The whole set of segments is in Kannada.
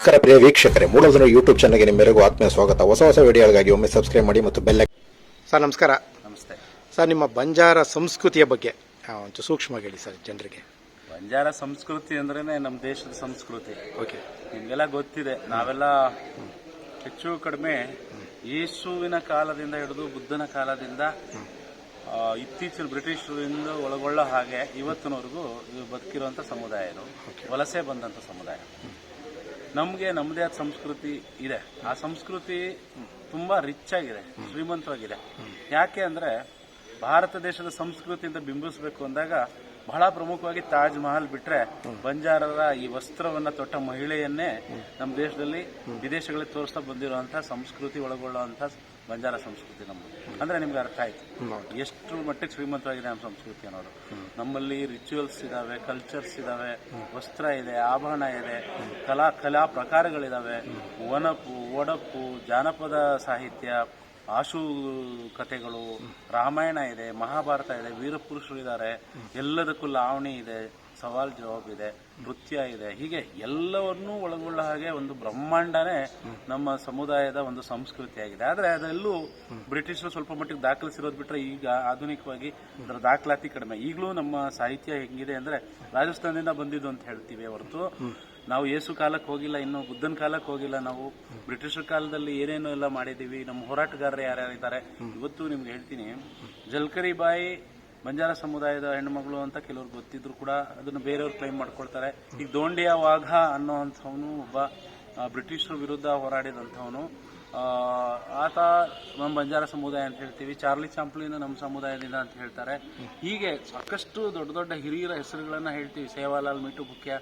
ನಮಸ್ಕಾರ ಪ್ರಿಯ ವೀಕ್ಷಕರೇ ಮೂಲಧನ ಯೂಟ್ಯೂಬ್ ಚಾನಲ್ಗೆ ನಿಮ್ಮೆಲ್ಲರಿಗೂ ಆತ್ಮೀಯ ಸ್ವಾಗತ. ಹೊಸ ಹೊಸ ವಿಡಿಯೋಗಳಿಗಾಗಿ ಒಮ್ಮೆ ಸಬ್ಸ್ಕ್ರೈಬ್ ಮಾಡಿ ಮತ್ತು ಬೆಲ್ಲ ಸರ್ ನಮಸ್ಕಾರ. ನಮಸ್ತೆ. ಸರ್ ನಿಮ್ಮ ಬಂಜಾರ ಸಂಸ್ಕೃತಿಯ ಬಗ್ಗೆ ಒಂಚೂರು ಸೂಕ್ಷ್ಮವಾಗಿ ಹೇಳಿ ಸರ್ ಜನರಿಗೆ. ಬಂಜಾರ ಸಂಸ್ಕೃತಿ ಅಂದ್ರೇ ನಮ್ಮ ದೇಶದ ಸಂಸ್ಕೃತಿ. ಓಕೆ ನಿಮಗೆಲ್ಲ ಗೊತ್ತಿದೆ ನಾವೆಲ್ಲ ಹೆಚ್ಚು ಕಡಿಮೆ ಯೇಸುವಿನ ಕಾಲದಿಂದ ಹಿಡಿದು ಬುದ್ಧನ ಕಾಲದಿಂದ ಆ, ಇತ್ತೀಚಿನ ಬ್ರಿಟಿಷರಿಂದ ಒಳಗೊಳ್ಳೋ ಹಾಗೆ ಇವತ್ತಿನವರೆಗೂ ಇವು ಬದುಕಿರುವಂಥ ಸಮುದಾಯ ಇದು. ವಲಸೆ ಬಂದಂಥ ಸಮುದಾಯ. ನಮಗೆ ನಮ್ಮದೇ ಆದ ಸಂಸ್ಕೃತಿ ಇದೆ. ಆ ಸಂಸ್ಕೃತಿ ತುಂಬಾ ರಿಚ್ ಆಗಿದೆ, ಶ್ರೀಮಂತವಾಗಿದೆ. ಯಾಕೆ ಅಂದ್ರೆ ಭಾರತ ದೇಶದ ಸಂಸ್ಕೃತಿಯಿಂದ ಬಿಂಬಿಸಬೇಕು ಅಂದಾಗ ಬಹಳ ಪ್ರಮುಖವಾಗಿ ತಾಜ್ ಮಹಲ್ ಬಿಟ್ರೆ ಬಂಜಾರರ ಈ ವಸ್ತ್ರವನ್ನ ತೊಟ್ಟ ಮಹಿಳೆಯನ್ನೇ ನಮ್ಮ ದೇಶದಲ್ಲಿ ವಿದೇಶಗಳಿಗೆ ತೋರಿಸ್ತಾ ಬಂದಿರುವಂತಹ ಸಂಸ್ಕೃತಿ ಒಳಗೊಳ್ಳುವಂತಹ ಬಂಜಾರ ಸಂಸ್ಕೃತಿ ನಮ್ಮದು. ಅಂದ್ರೆ ನಿಮ್ಗೆ ಅರ್ಥ ಆಯ್ತು. ಎಷ್ಟು ಮಟ್ಟಿಗೆ ಶ್ರೀಮಂತವಾಗಿದೆ ನಮ್ಮ ಸಂಸ್ಕೃತಿ ಅನ್ನೋದು ನಮ್ಮಲ್ಲಿ ರಿಚುವಲ್ಸ್ ಇದಾವೆ ಕಲ್ಚರ್ಸ್ ಇದಾವೆ, ವಸ್ತ್ರ ಇದೆ, ಆಭರಣ ಇದೆ, ಕಲಾ ಕಲಾ ಪ್ರಕಾರಗಳಿದಾವೆ. ಒನಪು ಒಡಪು ಜಾನಪದ ಸಾಹಿತ್ಯ, ಆಶು ಕಥೆಗಳು, ರಾಮಾಯಣ ಇದೆ, ಮಹಾಭಾರತ ಇದೆ ವೀರಪುರುಷರು ಇದ್ದಾರೆ ಎಲ್ಲದಕ್ಕೂ ಲಾವಣಿ ಇದೆ. ಸವಾಲ್ ಜವಾಬ್ ಇದೆ, ನೃತ್ಯ ಇದೆ, ಹೀಗೆ ಎಲ್ಲವನ್ನೂ ಒಳಗೊಳ್ಳ ಹಾಗೆ ಒಂದು ಬ್ರಹ್ಮಾಂಡನೇ ನಮ್ಮ ಸಮುದಾಯದ ಒಂದು ಸಂಸ್ಕೃತಿಯಾಗಿದೆ. ಆದ್ರೆ ಅದೆಲ್ಲೂ ಬ್ರಿಟಿಷರು ಸ್ವಲ್ಪ ಮಟ್ಟಿಗೆ ದಾಖಲಿಸಿರೋದು ಬಿಟ್ರೆ ಈಗ ಆಧುನಿಕವಾಗಿ ಅದರ ದಾಖಲಾತಿ ಕಡಿಮೆ. ಈಗಲೂ ನಮ್ಮ ಸಾಹಿತ್ಯ ಹೆಂಗಿದೆ ಅಂದ್ರೆ ರಾಜಸ್ಥಾನದಿಂದ ಬಂದಿದ್ದು ಅಂತ ಹೇಳ್ತೀವಿ ಹೊರತು. ನಾವು ಏಸು ಕಾಲಕ್ಕೆ ಹೋಗಿಲ್ಲ, ಇನ್ನು ಬುದ್ಧನ ಕಾಲಕ್ಕೆ ಹೋಗಿಲ್ಲ ನಾವು. ಬ್ರಿಟಿಷರ ಕಾಲದಲ್ಲಿ ಏನೇನು ಎಲ್ಲ ಮಾಡಿದೀವಿ ನಮ್ಮ ಹೋರಾಟಗಾರರು ಯಾರ್ಯಾರಿದ್ದಾರೆ? ಇವತ್ತು ನಿಮ್ಗೆ ಹೇಳ್ತೀನಿ ಜಲ್ಕರಿ ಬಾಯಿ ಬಂಜಾರ ಸಮುದಾಯದ ಹೆಣ್ಮಗಳು ಅಂತ ಕೆಲವ್ರು ಗೊತ್ತಿದ್ರು ಕೂಡ ಅದನ್ನು ಬೇರೆಯವ್ರು ಕ್ಲೈಮ್ ಮಾಡ್ಕೊಳ್ತಾರೆ. ಈಗ ದೋಂಡಿಯ ವಾಘ ಅನ್ನೋವಂಥವನು ಒಬ್ಬ ಬ್ರಿಟಿಷರ ವಿರುದ್ಧ ಹೋರಾಡಿದಂಥವನು. ಆತ ನಮ್ಮ ಬಂಜಾರ ಸಮುದಾಯ ಅಂತ ಹೇಳ್ತೀವಿ. ಚಾರ್ಲಿ ಚಾಂಪ್ಲಿನ ನಮ್ಮ ಸಮುದಾಯದಿಂದ ಅಂತ ಹೇಳ್ತಾರೆ. ಹೀಗೆ ಸಾಕಷ್ಟು ದೊಡ್ಡ ದೊಡ್ಡ ಹಿರಿಯರ ಹೆಸರುಗಳನ್ನು ಹೇಳ್ತೀವಿ. ಸೇವಾಲಾಲ್ ಮಿಟು ಮುಖ್ಯ,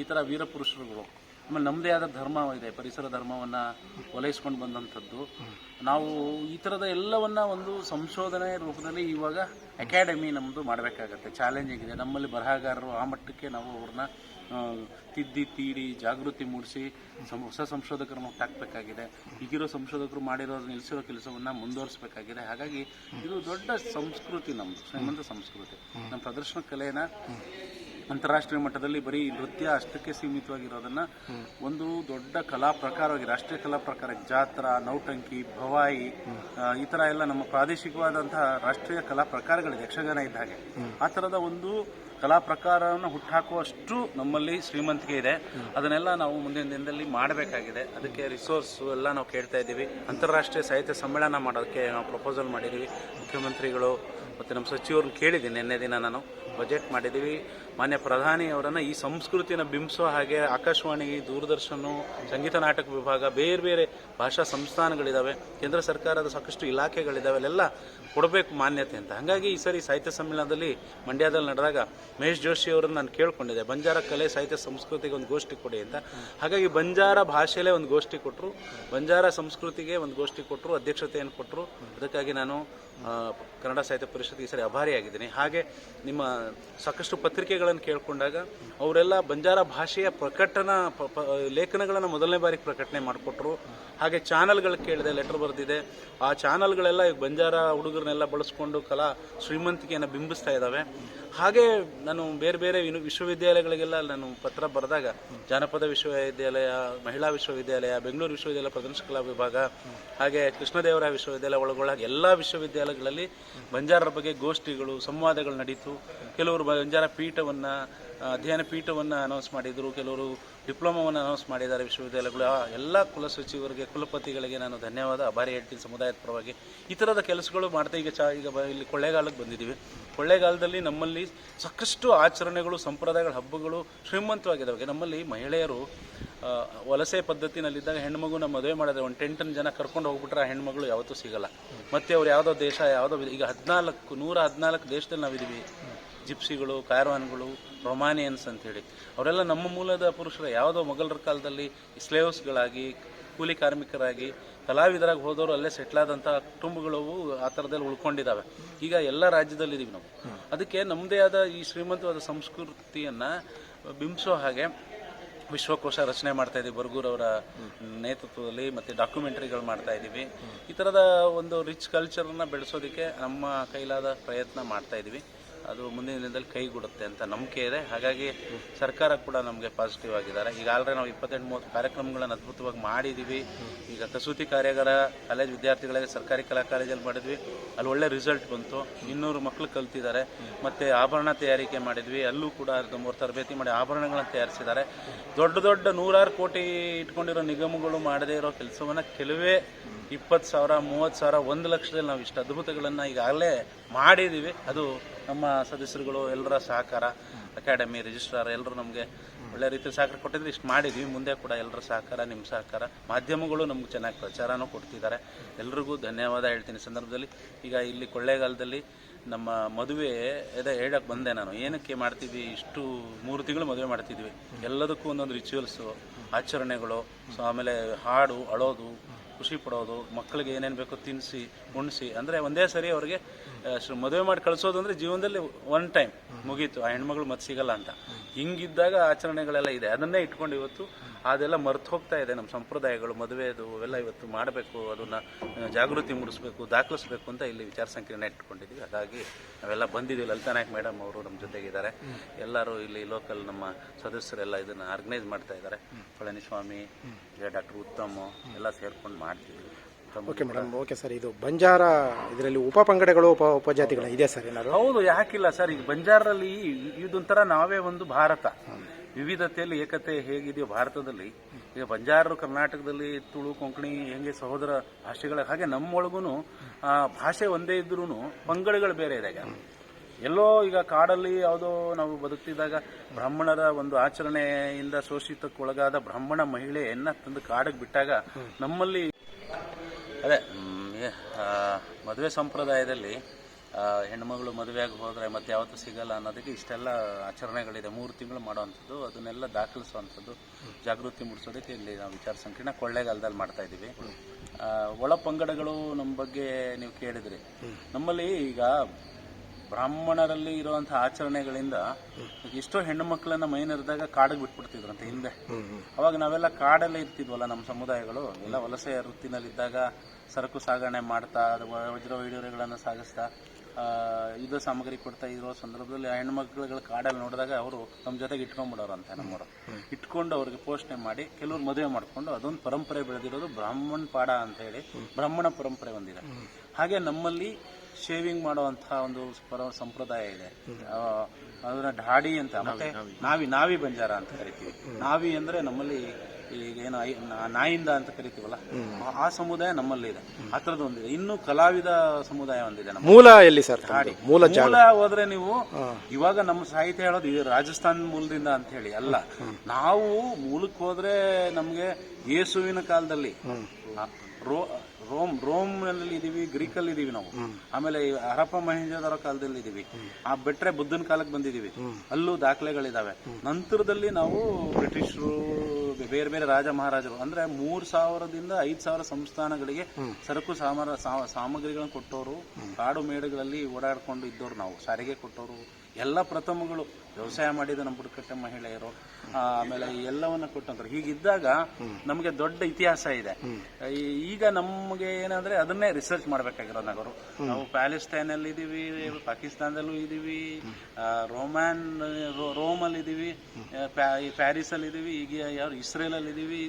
ಈ ಥರ ವೀರಪುರುಷರುಗಳು. ಆಮೇಲೆ ನಮ್ಮದೇ ಆದ ಧರ್ಮ ಇದೆ ಪರಿಸರ ಧರ್ಮವನ್ನ ಒಲೈಸ್ಕೊಂಡು ಬಂದಂಥದ್ದು. ನಾವು ಈ ಥರದ ಎಲ್ಲವನ್ನ ಒಂದು ಸಂಶೋಧನೆ ರೂಪದಲ್ಲಿ ಇವಾಗ ಅಕಾಡೆಮಿ ನಮ್ಮದು ಮಾಡಬೇಕಾಗತ್ತೆ ಚಾಲೆಂಜಿಂಗ್ ಇದೆ ನಮ್ಮಲ್ಲಿ ಬರಹಗಾರರು ಆ ಮಟ್ಟಕ್ಕೆ ನಾವು ಅವ್ರನ್ನ ತಿದ್ದಿ, ತೀಡಿ, ಜಾಗೃತಿ ಮೂಡಿಸಿ ಹೊಸ ಸಂಶೋಧಕರನ್ನು ಹುಟ್ಟಾಕಬೇಕಾಗಿದೆ. ಈಗಿರೋ ಸಂಶೋಧಕರು ಮಾಡಿರೋ ನಿಲ್ಲಿಸಿರೋ ಕೆಲಸವನ್ನ ಮುಂದುವರಿಸಬೇಕಾಗಿದೆ. ಹಾಗಾಗಿ ಇದು ದೊಡ್ಡ ಸಂಸ್ಕೃತಿ ನಮ್ಮದು ಶ್ರೀಮಂತ ಸಂಸ್ಕೃತಿ. ನಮ್ಮ ಪ್ರದರ್ಶನ ಕಲೆನ ಅಂತಾರಾಷ್ಟ್ರೀಯ ಮಟ್ಟದಲ್ಲಿ ಬರೀ ನೃತ್ಯ ಅಷ್ಟಕ್ಕೆ ಸೀಮಿತವಾಗಿರೋದನ್ನ ಒಂದು ದೊಡ್ಡ ಕಲಾ ಪ್ರಕಾರವಾಗಿ ರಾಷ್ಟ್ರೀಯ ಕಲಾ ಪ್ರಕಾರ ಜಾತ್ರಾ, ನೌಟಂಕಿ, ಭವಾಯಿ ಈ ತರ ಎಲ್ಲ ನಮ್ಮ ಪ್ರಾದೇಶಿಕವಾದಂತಹ ರಾಷ್ಟ್ರೀಯ ಕಲಾ ಪ್ರಕಾರಗಳಿದೆ, ಯಕ್ಷಗಾನ ಇದ್ದ ಹಾಗೆ. ಆ ತರದ ಒಂದು ಕಲಾ ಪ್ರಕಾರವನ್ನು ಹುಟ್ಟಾಕುವಷ್ಟು ನಮ್ಮಲ್ಲಿ ಶ್ರೀಮಂತಿಕೆ ಇದೆ. ಅದನ್ನೆಲ್ಲ ನಾವು ಮುಂದಿನ ದಿನದಲ್ಲಿ ಮಾಡಬೇಕಾಗಿದೆ. ಅದಕ್ಕೆ ರಿಸೋರ್ಸ್ ಎಲ್ಲ ನಾವು ಕೇಳ್ತಾ ಇದ್ದೀವಿ. ಅಂತಾರಾಷ್ಟ್ರೀಯ ಸಾಹಿತ್ಯ ಸಮ್ಮೇಳನ ಮಾಡೋದಕ್ಕೆ ನಾವು ಪ್ರಪೋಸಲ್ ಮಾಡಿದ್ದೀವಿ. ಮುಖ್ಯಮಂತ್ರಿಗಳು ಮತ್ತು ನಮ್ಮ ಸಚಿವರನ್ನ ಕೇಳಿದ್ದೀನಿ. ನಿನ್ನೆ ದಿನ ನಾನು ಬಜೆಟ್ ಮಾಡಿದ್ದೀವಿ. ಮಾನ್ಯ ಪ್ರಧಾನಿ ಅವರನ್ನ ಈ ಸಂಸ್ಕೃತಿನ ಬಿಂಬಿಸೋ ಹಾಗೆ ಆಕಾಶವಾಣಿ, ದೂರದರ್ಶನ, ಸಂಗೀತ ನಾಟಕ ವಿಭಾಗ, ಬೇರೆ ಬೇರೆ ಭಾಷಾ ಸಂಸ್ಥಾನಗಳಿದಾವೆ. ಕೇಂದ್ರ ಸರ್ಕಾರದ ಸಾಕಷ್ಟು ಇಲಾಖೆಗಳಿದಾವೆ. ಅಲ್ಲೆಲ್ಲ ಕೊಡಬೇಕು ಮಾನ್ಯತೆ ಅಂತ. ಹಾಗಾಗಿ ಈ ಸರಿ ಸಾಹಿತ್ಯ ಸಮ್ಮೇಳನದಲ್ಲಿ ಮಂಡ್ಯದಲ್ಲಿ ನಡೆದಾಗ ಮಹೇಶ್ ಜೋಶಿ ಅವರನ್ನು ನಾನು ಕೇಳ್ಕೊಂಡಿದ್ದೆ. ಬಂಜಾರ ಕಲೆ ಸಾಹಿತ್ಯ ಸಂಸ್ಕೃತಿಗೆ ಒಂದು ಗೋಷ್ಠಿ ಕೊಡಿ ಅಂತ. ಹಾಗಾಗಿ ಬಂಜಾರ ಭಾಷೆಯಲ್ಲೇ ಒಂದು ಗೋಷ್ಠಿ ಕೊಟ್ಟರು ಬಂಜಾರ ಸಂಸ್ಕೃತಿಗೆ ಒಂದು ಗೋಷ್ಠಿ ಕೊಟ್ಟರು ಅಧ್ಯಕ್ಷತೆಯನ್ನು ಕೊಟ್ಟರು ಅದಕ್ಕಾಗಿ ನಾನು ಕನ್ನಡ ಸಾಹಿತ್ಯ ಪರಿಷತ್ಗೆ ಈ ಸರಿ ಅಭಾರಿಯಾಗಿದ್ದೀನಿ. ಹಾಗೆ ನಿಮ್ಮ ಸಾಕಷ್ಟು ಪತ್ರಿಕೆಗಳನ್ನು ಕೇಳ್ಕೊಂಡಾಗ ಅವರೆಲ್ಲ ಬಂಜಾರ ಭಾಷೆಯ ಪ್ರಕಟನ ಲೇಖನಗಳನ್ನು ಮೊದಲನೇ ಬಾರಿಗೆ ಪ್ರಕಟಣೆ ಮಾಡಿಕೊಟ್ರು. ಹಾಗೆ ಚಾನಲ್ಗಳು ಕೇಳಿದೆ, ಲೆಟರ್ ಬರೆದಿದೆ. ಆ ಚಾನಲ್ಗಳೆಲ್ಲ ಈಗ ಬಂಜಾರ ಹುಡುಗರನ್ನೆಲ್ಲ ಬಳಸ್ಕೊಂಡು ಕಲಾ ಶ್ರೀಮಂತಿಕೆಯನ್ನು ಬಿಂಬಿಸ್ತಾ ಇದ್ದಾವೆ ಹಾಗೆ ನಾನು ಬೇರೆ ಬೇರೆ ವಿಶ್ವವಿದ್ಯಾಲಯಗಳಿಗೆಲ್ಲ ನಾನು ಪತ್ರ ಬರೆದಾಗ ಜಾನಪದ ವಿಶ್ವವಿದ್ಯಾಲಯ, ಮಹಿಳಾ ವಿಶ್ವವಿದ್ಯಾಲಯ, ಬೆಂಗಳೂರು ವಿಶ್ವವಿದ್ಯಾಲಯ ಪ್ರದರ್ಶಕಲಾ ವಿಭಾಗ, ಹಾಗೆ ಕೃಷ್ಣದೇವರ ವಿಶ್ವವಿದ್ಯಾಲಯ ಒಳಗೊಳ್ಳ ಎಲ್ಲ ವಿಶ್ವವಿದ್ಯಾಲಯಗಳಲ್ಲಿ ಬಂಜಾರರ ಬಗ್ಗೆ ಗೋಷ್ಠಿಗಳು, ಸಂವಾದಗಳು ನಡೀತು. ಕೆಲವರು ಬಂಜಾರ ಪೀಠವನ್ನ, ಅಧ್ಯಯನ ಪೀಠವನ್ನ ಅನೌನ್ಸ್ ಮಾಡಿದ್ರು. ಕೆಲವರು ಡಿಪ್ಲೊಮಾವನ್ನು ಅನೌನ್ಸ್ ಮಾಡಿದ್ದಾರೆ ವಿಶ್ವವಿದ್ಯಾಲಯಗಳು. ಎಲ್ಲ ಕುಲಸಚಿವರಿಗೆ ಕುಲಪತಿಗಳಿಗೆ ನಾನು ಧನ್ಯವಾದ. ಅಭಾರಿ ಹೇಳ್ತೀನಿ ಸಮುದಾಯದ ಪರವಾಗಿ ಈ ಥರದ ಕೆಲಸಗಳು ಮಾಡ್ತಾ ಈಗ ಚಾ, ಈಗ ಇಲ್ಲಿ ಕೊಳ್ಳೇಗಾಲಕ್ಕೆ ಬಂದಿದ್ದೀವಿ. ಕೊಳ್ಳೇಗಾಲದಲ್ಲಿ ನಮ್ಮಲ್ಲಿ ಸಾಕಷ್ಟು ಆಚರಣೆಗಳು, ಸಂಪ್ರದಾಯಗಳ ಹಬ್ಬಗಳು ಶ್ರೀಮಂತವಾಗಿದ್ದಾವೆ. ನಮ್ಮಲ್ಲಿ ಮಹಿಳೆಯರು ವಲಸೆ ಪದ್ಧತಿನಲ್ಲಿದ್ದಾಗ ಹೆಣ್ಮಗುನ ಮದುವೆ ಮಾಡಿದ್ರೆ ಒಂದು ಟೆಂಟನ್ ಜನ ಕರ್ಕೊಂಡು ಹೋಗ್ಬಿಟ್ರೆ ಆ ಹೆಣ್ಮಗಳು ಯಾವತ್ತೂ ಸಿಗಲ್ಲ. ಮತ್ತೆ ಅವ್ರು ಯಾವುದೋ ದೇಶ, ಯಾವುದೋ ಈಗ ಹದಿನಾಲ್ಕು, ನೂರ ಹದಿನಾಲ್ಕು ದೇಶದಲ್ಲಿ ನಾವಿದ್ದೀವಿ. ಜಿಪ್ಸಿಗಳು ಕಾರ್ವಾನ್ಗಳು ರೊಮಾನಿಯನ್ಸ್ ಅಂತೇಳಿ ಅವರೆಲ್ಲ ನಮ್ಮ ಮೂಲದ ಪುರುಷರು. ಯಾವುದೋ ಮೊಘಲರ ಕಾಲದಲ್ಲಿ ಸ್ಲೇವ್ಸ್ಗಳಾಗಿ, ಕೂಲಿ ಕಾರ್ಮಿಕರಾಗಿ, ಕಲಾವಿದರಾಗಿ ಹೋದವರು ಅಲ್ಲೇ ಸೆಟ್ಲ್ ಆದಂತಹ ಕುಟುಂಬಗಳು ಆ ಥರದಲ್ಲಿ ಉಳ್ಕೊಂಡಿದ್ದಾವೆ ಈಗ ಎಲ್ಲ ರಾಜ್ಯದಲ್ಲಿ ಇದೀವಿ ನಾವು. ಅದಕ್ಕೆ ನಮ್ಮದೇ ಆದ ಈ ಶ್ರೀಮಂತವಾದ ಸಂಸ್ಕೃತಿಯನ್ನ ಬಿಂಬಿಸೋ ಹಾಗೆ ವಿಶ್ವಕೋಶ ರಚನೆ ಮಾಡ್ತಾ ಬರ್ಗೂರ್ ಅವರ ನೇತೃತ್ವದಲ್ಲಿ ಮತ್ತೆ ಡಾಕ್ಯುಮೆಂಟರಿಗಳು ಮಾಡ್ತಾ ಇದ್ದೀವಿ ಈ ಥರದ ಒಂದು ರಿಚ್ ಕಲ್ಚರ್ನ ಬೆಳೆಸೋದಕ್ಕೆ ನಮ್ಮ ಕೈಲಾದ ಪ್ರಯತ್ನ ಮಾಡ್ತಾ ಇದ್ದೀವಿ ಅದು ಮುಂದಿನ ದಿನದಲ್ಲಿ ಕೈಗೂಡುತ್ತೆ ಅಂತ ನಂಬಿಕೆ ಇದೆ. ಹಾಗಾಗಿ ಸರ್ಕಾರ ಕೂಡ ನಮಗೆ ಪಾಸಿಟಿವ್ ಆಗಿದ್ದಾರೆ. ಈಗ ಆಲ್ರೆಡಿ ನಾವು ಇಪ್ಪತ್ತೆಂಟು, ಮೂವತ್ತು ಕಾರ್ಯಕ್ರಮಗಳನ್ನು ಅದ್ಭುತವಾಗಿ ಮಾಡಿದ್ದೀವಿ ಈಗ ಕಸೂತಿ ಕಾರ್ಯಾಗಾರ ಕಾಲೇಜ್ ವಿದ್ಯಾರ್ಥಿಗಳಿಗೆ ಸರ್ಕಾರಿ ಕಲಾ ಕಾಲೇಜಲ್ಲಿ ಮಾಡಿದ್ವಿ. ಅಲ್ಲಿ ಒಳ್ಳೆ ರಿಸಲ್ಟ್ ಬಂತು. ಇನ್ನೂರು ಮಕ್ಕಳು ಕಲ್ತಿದ್ದಾರೆ. ಮತ್ತೆ ಆಭರಣ ತಯಾರಿಕೆ ಮಾಡಿದ್ವಿ. ಅಲ್ಲೂ ಕೂಡ ಮೂರು ತರಬೇತಿ ಮಾಡಿ ಆಭರಣಗಳನ್ನು ತಯಾರಿಸಿದ್ದಾರೆ. ದೊಡ್ಡ ದೊಡ್ಡ ನೂರಾರು ಕೋಟಿ ಇಟ್ಕೊಂಡಿರೋ ನಿಗಮಗಳು ಮಾಡದೇ ಇರೋ ಕೆಲಸವನ್ನು ಕೆಲವೇ ಇಪ್ಪತ್ತು ಸಾವಿರ, ಮೂವತ್ತು ಸಾವಿರ, ಒಂದು ಲಕ್ಷದಲ್ಲಿ ನಾವು ಇಷ್ಟು ಅದ್ಭುತಗಳನ್ನು ಈಗಾಗಲೇ ಮಾಡಿದ್ದೀವಿ ಅದು ನಮ್ಮ ಸದಸ್ಯರುಗಳು, ಎಲ್ಲರ ಸಹಕಾರ, ಅಕಾಡೆಮಿ ರಿಜಿಸ್ಟ್ರಾರ್ ಎಲ್ಲರೂ ನಮಗೆ ಒಳ್ಳೆ ರೀತಿ ಸಹಕಾರ ಕೊಟ್ಟಿದ್ರೆ ಇಷ್ಟು ಮಾಡಿದ್ವಿ. ಮುಂದೆ ಕೂಡ ಎಲ್ಲರ ಸಹಕಾರ ನಿಮ್ಮ ಸಹಕಾರ. ಮಾಧ್ಯಮಗಳು ನಮ್ಗೆ ಚೆನ್ನಾಗಿ ಪ್ರಚಾರನೂ ಕೊಡ್ತಿದ್ದಾರೆ. ಎಲ್ರಿಗೂ ಧನ್ಯವಾದ ಹೇಳ್ತೀನಿ. ಸಂದರ್ಭದಲ್ಲಿ ಈಗ ಇಲ್ಲಿ ಕೊಳ್ಳೇಗಾಲದಲ್ಲಿ ನಮ್ಮ ಮದುವೆ ಅದೇ ಹೇಳಕ್ ಬಂದೆ ನಾನು. ಏನಕ್ಕೆ ಮಾಡ್ತೀವಿ ಇಷ್ಟು ಮೂರು ತಿಂಗಳು ಮದುವೆ ಮಾಡ್ತಿದ್ವಿ. ಎಲ್ಲದಕ್ಕೂ ಒಂದೊಂದು ರಿಚುವಲ್ಸು ಆಚರಣೆಗಳು. ಸೊ ಆಮೇಲೆ ಹಾಡು, ಅಳೋದು ಖುಷಿ ಪಡೋದು ಮಕ್ಕಳಿಗೆ ಏನೇನು ಬೇಕೋ ತಿನ್ನಿಸಿ ಉಣಿಸಿ ಅಂದರೆ ಒಂದೇ ಸರಿ ಅವ್ರಿಗೆ ಮದುವೆ ಮಾಡಿ ಕಳಿಸೋದು ಅಂದರೆ ಜೀವನದಲ್ಲಿ ಒನ್ ಟೈಮ್ ಮುಗೀತು ಆ ಹೆಣ್ಮಗಳು ಮತ್ತೆ ಸಿಗಲ್ಲ ಅಂತ. ಹಿಂಗಿದ್ದಾಗ ಆಚರಣೆಗಳೆಲ್ಲ ಇದೆ. ಅದನ್ನೇ ಇಟ್ಕೊಂಡು ಇವತ್ತು ಅದೆಲ್ಲ ಮರ್ತು ಹೋಗ್ತಾ ಇದೆ ನಮ್ಮ ಸಂಪ್ರದಾಯಗಳು ಮದುವೆದು ಅವೆಲ್ಲ ಇವತ್ತು ಮಾಡಬೇಕು ಅದನ್ನ ಜಾಗೃತಿ ಮೂಡಿಸ್ಬೇಕು ದಾಖಲಿಸ್ಬೇಕು ಅಂತ ಇಲ್ಲಿ ವಿಚಾರ ಸಂಕಿರಣ ಇಟ್ಕೊಂಡಿದ್ದೀವಿ. ಹಾಗಾಗಿ ನಾವೆಲ್ಲ ಬಂದಿದ್ದೀವಿ. ಲಲಿತಾ ನಾಯಕ್ ಮೇಡಮ್ ಅವರು ನಮ್ಮ ಜೊತೆಗಿದ್ದಾರೆ. ಎಲ್ಲರೂ ಇಲ್ಲಿ ಲೋಕಲ್ ನಮ್ಮ ಸದಸ್ಯರೆಲ್ಲ ಇದನ್ನ ಆರ್ಗನೈಸ್ ಮಾಡ್ತಾ ಇದ್ದಾರೆ. ಪಳನಿಸ್ವಾಮಿ ಡಾಕ್ಟರ್ ಉತ್ತಮ್ ಎಲ್ಲ ಸೇರ್ಕೊಂಡು ಮಾಡ್ತಿದ್ವಿ. ಓಕೆ ಮೇಡಮ್ ಓಕೆ ಸರ್ ಇದು ಬಂಜಾರ ಇದರಲ್ಲಿ ಉಪ ಪಂಗಡಗಳು ಉಪ ಉಪಜಾತಿಗಳು ಇದೆ ಸರ್ ಏನಾದ್ರು? ಹೌದು ಯಾಕಿಲ್ಲ ಸರ್ ಈಗ ಬಂಜಾರಲ್ಲಿ ಇದೊಂಥರ ನಾವೇ ಒಂದು ಭಾರತ. ವಿವಿಧತೆಯಲ್ಲಿ ಏಕತೆ ಹೇಗಿದೆಯೋ ಭಾರತದಲ್ಲಿ ಈಗ ಬಂಜಾರರು ಕರ್ನಾಟಕದಲ್ಲಿ ತುಳು ಕೊಂಕಣಿ ಹೆಂಗೆ ಸಹೋದರ ಭಾಷೆಗಳ ಹಾಗೆ ನಮ್ಮೊಳಗೂ ಭಾಷೆ ಒಂದೇ ಇದ್ರೂ ಪಂಗಡಗಳು ಬೇರೆ ಇದೆ ಎಲ್ಲೋ ಈಗ ಕಾಡಲ್ಲಿ ಯಾವುದೋ ನಾವು ಬದುಕ್ತಿದ್ದಾಗ ಬ್ರಾಹ್ಮಣರ ಒಂದು ಆಚರಣೆಯಿಂದ ಶೋಷಿತಕ್ಕೊಳಗಾದ ಬ್ರಾಹ್ಮಣ ಮಹಿಳೆಯನ್ನ ತಂದು ಕಾಡಿಗೆ ಬಿಟ್ಟಾಗ ನಮ್ಮಲ್ಲಿ ಅದೇ ಮದುವೆ ಸಂಪ್ರದಾಯದಲ್ಲಿ ಹೆಣ್ಮಗಳು ಮದುವೆಯಾಗಿ ಹೋದರೆ ಮತ್ತೆ ಯಾವತ್ತೂ ಸಿಗಲ್ಲ ಅನ್ನೋದಕ್ಕೆ ಇಷ್ಟೆಲ್ಲ ಆಚರಣೆಗಳಿದೆ. ಮೂರು ತಿಂಗಳು ಮಾಡುವಂಥದ್ದು, ಅದನ್ನೆಲ್ಲ ದಾಖಲಿಸುವಂಥದ್ದು, ಜಾಗೃತಿ ಮೂಡಿಸೋದಕ್ಕೆ ಇಲ್ಲಿ ನಾವು ವಿಚಾರ ಸಂಕಿರಣ ಕೊಳ್ಳೇಗಾಲದಲ್ಲಿ ಮಾಡ್ತಾ ಇದ್ದೀವಿ. ಒಳ ಪಂಗಡಗಳು ನಮ್ಮ ಬಗ್ಗೆ ನೀವು ಕೇಳಿದ್ರಿ. ನಮ್ಮಲ್ಲಿ ಈಗ ಬ್ರಾಹ್ಮಣರಲ್ಲಿ ಇರುವಂತಹ ಆಚರಣೆಗಳಿಂದ ಎಷ್ಟೋ ಹೆಣ್ಣು ಮಕ್ಕಳನ್ನ ಮೈನರಿದಾಗ ಕಾಡಿಗೆ ಬಿಟ್ಬಿಡ್ತಿದ್ರಂತೆ ಹಿಂದೆ. ಅವಾಗ ನಾವೆಲ್ಲ ಕಾಡಲ್ಲೇ ಇರ್ತಿದ್ವಲ್ಲ ನಮ್ಮ ಸಮುದಾಯಗಳು, ಎಲ್ಲ ವಲಸೆ ವೃತ್ತಿನಲ್ಲಿದ್ದಾಗ ಸರಕು ಸಾಗಣೆ ಮಾಡ್ತಾ ವಜ್ರ ವೈಡೂರ್ಯಗಳನ್ನು ಸಾಗಿಸ್ತಾ ಯುದ್ಧ ಸಾಮಗ್ರಿ ಕೊಡ್ತಾ ಇರೋ ಸಂದರ್ಭದಲ್ಲಿ ಆ ಹೆಣ್ಮಕ್ಳುಗಳ ಕಾಡಲ್ಲಿ ನೋಡಿದಾಗ ಅವರು ತಮ್ಮ ಜೊತೆಗೆ ಇಟ್ಕೊಂಡ್ಬಿಡೋರು ಅಂತ ನಮ್ಮವರು. ಇಟ್ಕೊಂಡು ಅವ್ರಿಗೆ ಪೋಷಣೆ ಮಾಡಿ ಕೆಲವ್ರು ಮದುವೆ ಮಾಡಿಕೊಂಡು ಅದೊಂದು ಪರಂಪರೆ ಬೆಳೆದಿರೋದು ಬ್ರಾಹ್ಮಣ ಪಾಡ ಅಂತ ಹೇಳಿ ಬ್ರಾಹ್ಮಣ ಪರಂಪರೆ ಒಂದಿದೆ. ಹಾಗೆ ನಮ್ಮಲ್ಲಿ ಶೇವಿಂಗ್ ಮಾಡುವಂತಹ ಒಂದು ಪರ ಸಂಪ್ರದಾಯ ಇದೆ. ಅದನ್ನ ಢಾಡಿ ಅಂತ ಮತ್ತೆ ನಾವಿ ನಾವಿ ಬಂಜಾರ ಅಂತ ಕರಿತೀವಿ. ನಾವಿ ಅಂದ್ರೆ ನಮ್ಮಲ್ಲಿ ಈಗ ಏನು ನಾಯಿಂದ ಅಂತ ಕರಿತೀವಲ್ಲ? ಆ- ಸಮುದಾಯ ನಮ್ಮಲ್ಲಿ ಇದೆ ಆ ಥರದ್ದು ಒಂದಿದೆ. ಇನ್ನು ಕಲಾವಿದ ಸಮುದಾಯ ಒಂದಿದೆ ನಮ್ಮ ಮೂಲ ಎಲ್ಲಿ ಸರ್? ಮೂಲ ಹೋದ್ರೆ ನೀವು ಇವಾಗ ನಮ್ಮ ಸಾಹಿತ್ಯ ಹೇಳೋದು ರಾಜಸ್ಥಾನ ರಾಜಸ್ಥಾನ್ ಮೂಲದಿಂದ ಅಂತ ಹೇಳಿ ಅಲ್ಲ. ನಾವು ಮೂಲಕ್ಕೆ ಹೋದ್ರೆ ನಮ್ಗೆ ಯೇಸುವಿನ ಕಾಲದಲ್ಲಿ ರೋ- ರೋಮ್ ರೋಮ್ನಲ್ಲಿ ಇದೀವಿ ಗ್ರೀಕ್ ಅಲ್ಲಿ ಇದೀವಿ ನಾವು. ಆಮೇಲೆ ಹರಪ್ಪ ಮಹೇಂದ್ರ ಕಾಲದಲ್ಲಿ ಇದೀವಿ. ಆ ಬಿಟ್ರೆ ಬುದ್ಧನ ಕಾಲಕ್ಕೆ ಬಂದಿದೀವಿ. ಅಲ್ಲೂ ದಾಖಲೆಗಳಿದಾವೆ. ನಂತರದಲ್ಲಿ ನಾವು ಬ್ರಿಟಿಷರು ಬೇರೆ ಬೇರೆ ರಾಜ ಮಹಾರಾಜರು. ಅಂದ್ರೆ ಮೂರ್ ಸಾವಿರದಿಂದ ಐದ್ ಸಾವಿರ ಸಂಸ್ಥಾನಗಳಿಗೆ ಸರಕು ಸಾಮರ ಸಾಮಗ್ರಿಗಳನ್ನು ಕೊಟ್ಟವರು ಕಾಡು ಮೇಡುಗಳಲ್ಲಿ ಓಡಾಡ್ಕೊಂಡು ಇದ್ದವ್ರು ನಾವು ಸಾರಿಗೆ ಕೊಟ್ಟವರು ಎಲ್ಲ ಪ್ರಥಮಗಳು. ವ್ಯವಸಾಯ ಮಾಡಿದ ನಮ್ಮ ಬುಡಕಟ್ಟೆ ಮಹಿಳೆಯರು ಆಮೇಲೆ ಈ ಎಲ್ಲವನ್ನ ಕೊಟ್ಟಂತಾರೆ ಹೀಗಿದ್ದಾಗ ನಮಗೆ ದೊಡ್ಡ ಇತಿಹಾಸ ಇದೆ. ಈಗ ನಮಗೆ ಏನಂದ್ರೆ ಅದನ್ನೇ ರಿಸರ್ಚ್ ಮಾಡ್ಬೇಕಾಗಿರೋ ನಗರು. ನಾವು ಪ್ಯಾಲೆಸ್ಟೈನ್ ಅಲ್ಲಿ ಇದೀವಿ ಪಾಕಿಸ್ತಾನದಲ್ಲೂ ಇದೀವಿ ರೋಮ್ಯಾನ್ ರೋಮ್ ಅಲ್ಲಿ ಇದೀವಿ ಪ್ಯಾರಿಸ್ ಅಲ್ಲಿ ಇದೀವಿ ಈಗ ಯಾರು ಇಸ್ರೇಲ್ ಅಲ್ಲಿ ಇದೀವಿ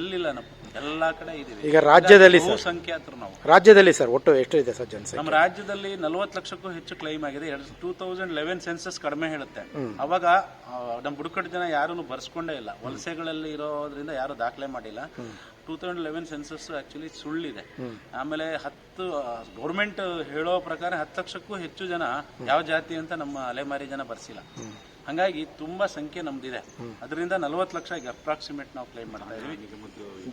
ಎಲ್ಲಿಲ್ಲ ನಾವು. ಎಲ್ಲಾ ಕಡೆ ಇದೀವಿ ಈಗ ರಾಜ್ಯದಲ್ಲಿ ಸಂಖ್ಯಾತರು ನಾವು. ರಾಜ್ಯದಲ್ಲಿ ಸರ್ ಒಟ್ಟು ಎಷ್ಟು ಇದೆ ಸರ್ ಜನಸಂಖ್ಯೆ ನಮ್ಮ ರಾಜ್ಯದಲ್ಲಿ ನಲವತ್ತು ಲಕ್ಷಕ್ಕೂ ಹೆಚ್ಚು ಕ್ಲೈಮ್ ಆಗಿದೆ. ಎರಡು ಟೂ ತೌಸಂಡ್ ಲೆವೆನ್ ಸೆನ್ಸಸ್ ಕಡಿಮೆ ಹೇಳುತ್ತೆ. ಅವಾಗ ನಮ್ಮ ಬುಡಕಟ್ಟು ಜನ ಯಾರೂ ಬರ್ಸ್ಕೊಂಡೇ ಇಲ್ಲ. ವಲಸೆಗಳಲ್ಲಿ ಇರೋದ್ರಿಂದ ಯಾರು ದಾಖಲೆ ಮಾಡಿಲ್ಲ. Two thousand eleven census actually ಸುಳ್ಳಿದೆ. ಆಮೇಲೆ ಹತ್ತು ಗೌರ್ಮೆಂಟ್ ಹೇಳೋ ಪ್ರಕಾರ ಹತ್ತು ಲಕ್ಷಕ್ಕೂ ಹೆಚ್ಚು ಜನ ಯಾವ ಜಾತಿ ಅಂತ ನಮ್ಮ ಅಲೆಮಾರಿ ಜನ ಬರ್ಸಿಲ್ಲ. ಹಂಗಾಗಿ ತುಂಬಾ ಸಂಖ್ಯೆ ನಮ್ದಿದೆ. ಅದರಿಂದ ನಲವತ್ತು ಲಕ್ಷ ಅಪ್ರಾಕ್ಸಿಮೇಟ್ ನಾವು ಕ್ಲೈಮ್ ಮಾಡ್ತಾ ಇದೀವಿ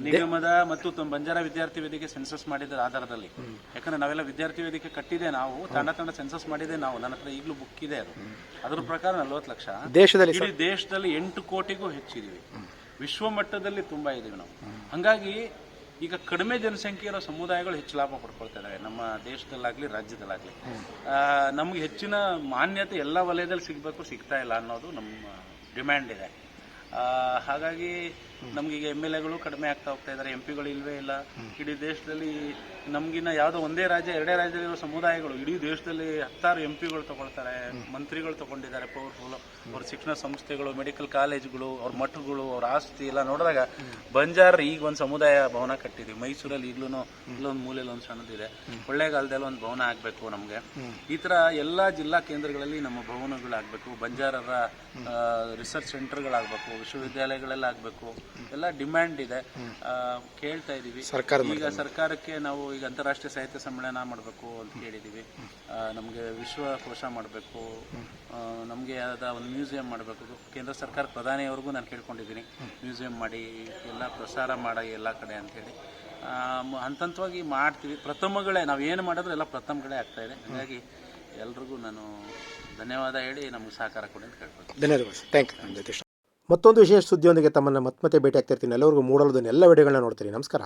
ನಿಗಮದ ಮತ್ತು ತಮ್ಮ ಬಂಜಾರ ವಿದ್ಯಾರ್ಥಿ ವೇದಿಕೆ ಸೆನ್ಸಸ್ ಮಾಡಿದ ಆಧಾರದಲ್ಲಿ. ಯಾಕಂದ್ರೆ ನಾವೆಲ್ಲ ವಿದ್ಯಾರ್ಥಿ ವೇದಿಕೆ ಕಟ್ಟಿದೆ ನಾವು ತಂಡ ತಂಡ ಸೆನ್ಸಸ್ ಮಾಡಿದೆ ನಾವು. ನನ್ನ ಹತ್ರ ಈಗಲೂ ಬುಕ್ ಇದೆ ಅದು. ಅದ್ರ ಪ್ರಕಾರ ನಲವತ್ತು ಲಕ್ಷ. ದೇಶದಲ್ಲಿ ಇಡೀ ದೇಶದಲ್ಲಿ ಎಂಟು ಕೋಟಿಗೂ ಹೆಚ್ಚಿದೀವಿ. ವಿಶ್ವ ಮಟ್ಟದಲ್ಲಿ ತುಂಬಾ ಇದೀವಿ ನಾವು. ಹಂಗಾಗಿ ಈಗ ಕಡಿಮೆ ಜನಸಂಖ್ಯೆ ಇರೋ ಸಮುದಾಯಗಳು ಹೆಚ್ಚು ಲಾಭ ಪಡ್ಕೊಳ್ತಾ ಇದಾವೆ. ನಮ್ಮ ದೇಶದಲ್ಲಾಗ್ಲಿ ರಾಜ್ಯದಲ್ಲಾಗ್ಲಿ. ಆ, ನಮ್ಗೆ ಹೆಚ್ಚಿನ ಮಾನ್ಯತೆ ಎಲ್ಲ ವಲಯದಲ್ಲಿ ಸಿಗಬೇಕು ಸಿಗ್ತಾ ಇಲ್ಲ ಅನ್ನೋದು ನಮ್ಮ ಡಿಮ್ಯಾಂಡ್ ಇದೆ. ಹಾಗಾಗಿ ನಮ್ಗೆ ಈಗ ಎಂ ಎಲ್ ಎಗಳು ಕಡಿಮೆ ಆಗ್ತಾ ಹೋಗ್ತಾ ಇದ್ದಾರೆ ಎಂ ಪಿಗಳು ಇಲ್ವೇ ಇಲ್ಲ. ಇಡೀ ದೇಶದಲ್ಲಿ ನಮ್ಗಿನ್ನ ಯಾವ್ದೋ ಒಂದೇ ರಾಜ್ಯ, ಎರಡೇ ರಾಜ್ಯದಲ್ಲಿರೋ ಸಮುದಾಯಗಳು ಇಡೀ ದೇಶದಲ್ಲಿ ಹತ್ತಾರು ಎಂ ಪಿಗಳು ತಗೊಳ್ತಾರೆ, ಮಂತ್ರಿಗಳು ತಗೊಂಡಿದ್ದಾರೆ ಪವರ್ಫುಲ್ ಅವ್ರ ಶಿಕ್ಷಣ ಸಂಸ್ಥೆಗಳು ಮೆಡಿಕಲ್ ಕಾಲೇಜ್ಗಳು ಅವ್ರ ಮಠಗಳು, ಅವ್ರ ಆಸ್ತಿ ಎಲ್ಲ ನೋಡಿದಾಗ ಬಂಜಾರ್ ಈಗ ಒಂದು ಸಮುದಾಯ ಭವನ ಕಟ್ಟಿದ್ವಿ. ಮೈಸೂರಲ್ಲಿ ಈಗಲೂ ಇಲ್ಲೊಂದು ಮೂಲೆಯಲ್ಲಿ ಒಂದು ಸಣ್ಣದಿದೆ. ಒಳ್ಳೆಗಾಲದಲ್ಲಿ ಒಂದು ಭವನ ಆಗಬೇಕು ನಮಗೆ. ಈ ತರ ಎಲ್ಲಾ ಜಿಲ್ಲಾ ಕೇಂದ್ರಗಳಲ್ಲಿ ನಮ್ಮ ಭವನಗಳಾಗಬೇಕು. ಬಂಜಾರರ ರಿಸರ್ಚ್ ಸೆಂಟರ್ಗಳಾಗಬೇಕು ವಿಶ್ವವಿದ್ಯಾಲಯಗಳೆಲ್ಲ ಆಗಬೇಕು ಎಲ್ಲ ಡಿಮ್ಯಾಂಡ್ ಇದೆ. ಕೇಳ್ತಾ ಇದೀವಿ ಈಗ ಸರ್ಕಾರಕ್ಕೆ ನಾವು ಈಗ ಅಂತಾರಾಷ್ಟ್ರೀಯ ಸಾಹಿತ್ಯ ಸಮ್ಮೇಳನ ಮಾಡಬೇಕು ಅಂತ ಕೇಳಿದೀವಿ ನಮಗೆ ವಿಶ್ವಕೋಶ ಮಾಡಬೇಕು. ನಮಗೆ ಆದ ಒಂದು ಮ್ಯೂಸಿಯಂ ಮಾಡಬೇಕು. ಕೇಂದ್ರ ಸರ್ಕಾರ ಪ್ರಧಾನಿಯವರೆಗೂ ನಾನು ಕೇಳ್ಕೊಂಡಿದ್ದೀನಿ. ಮ್ಯೂಸಿಯಂ ಮಾಡಿ ಎಲ್ಲ ಪ್ರಸಾರ ಮಾಡಿ ಎಲ್ಲ ಕಡೆ ಅಂತೇಳಿ. ಹಂತ ಹಂತವಾಗಿ ಮಾಡ್ತೀವಿ. ಪ್ರಥಮಗಳೇ ನಾವು ಏನು ಮಾಡಿದ್ರು ಎಲ್ಲ ಪ್ರಥಮಗಳೇ ಆಗ್ತಾ ಇದೆ. ಹಾಗಾಗಿ ಎಲ್ರಿಗೂ ನಾನು ಧನ್ಯವಾದ ಹೇಳಿ ನಮ್ಗೆ ಸಹಕಾರ ಕೊಡಿ ಅಂತ ಕೇಳ್ಕೊಳ್ತೀನಿ. ಧನ್ಯವಾದಗಳು. ಥ್ಯಾಂಕ್ ಯು ಮತ್ತೊಂದು ವಿಶೇಷ ಸುದ್ದಿಯೊಂದಿಗೆ ತಮ್ಮನ್ನು ಮತ್ತೆ ಭೇಟಿ ಆಗ್ತಿರ್ತೀನಿ ಎಲ್ಲರಿಗೂ ಮೂಡಲದನ್ನ ಎಲ್ಲ ವಿಡಿಯೋಗಳನ್ನ ನೋಡ್ತೀನಿ ನಮಸ್ಕಾರ.